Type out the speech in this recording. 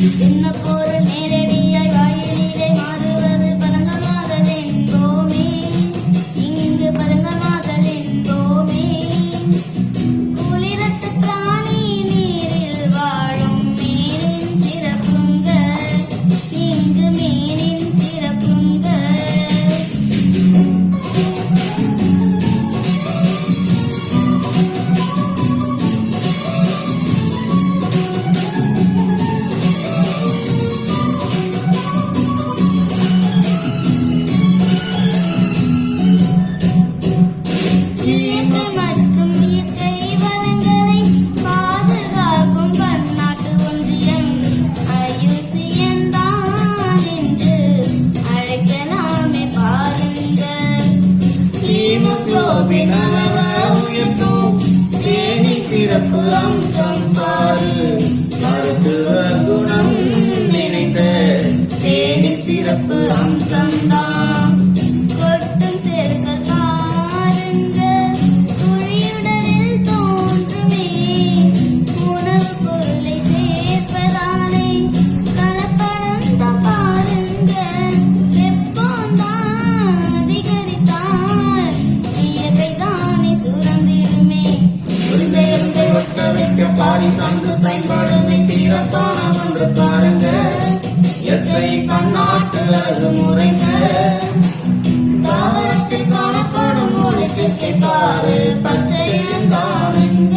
in the book. அபிநவ உயர்த்தும் தேனி சிறப்பு அம்சம் பாரு மருத்துவ குணம் சாரி தந்து தங்கடமை தீரப்பான ஒன்று பாருங்க. எஸ்ஐ பன்னாட்டு அழகு முறைங்க. தாவரத்தில் காணப்படும் ஒரு திசை பாரு பச்சை இளங்காணுங்க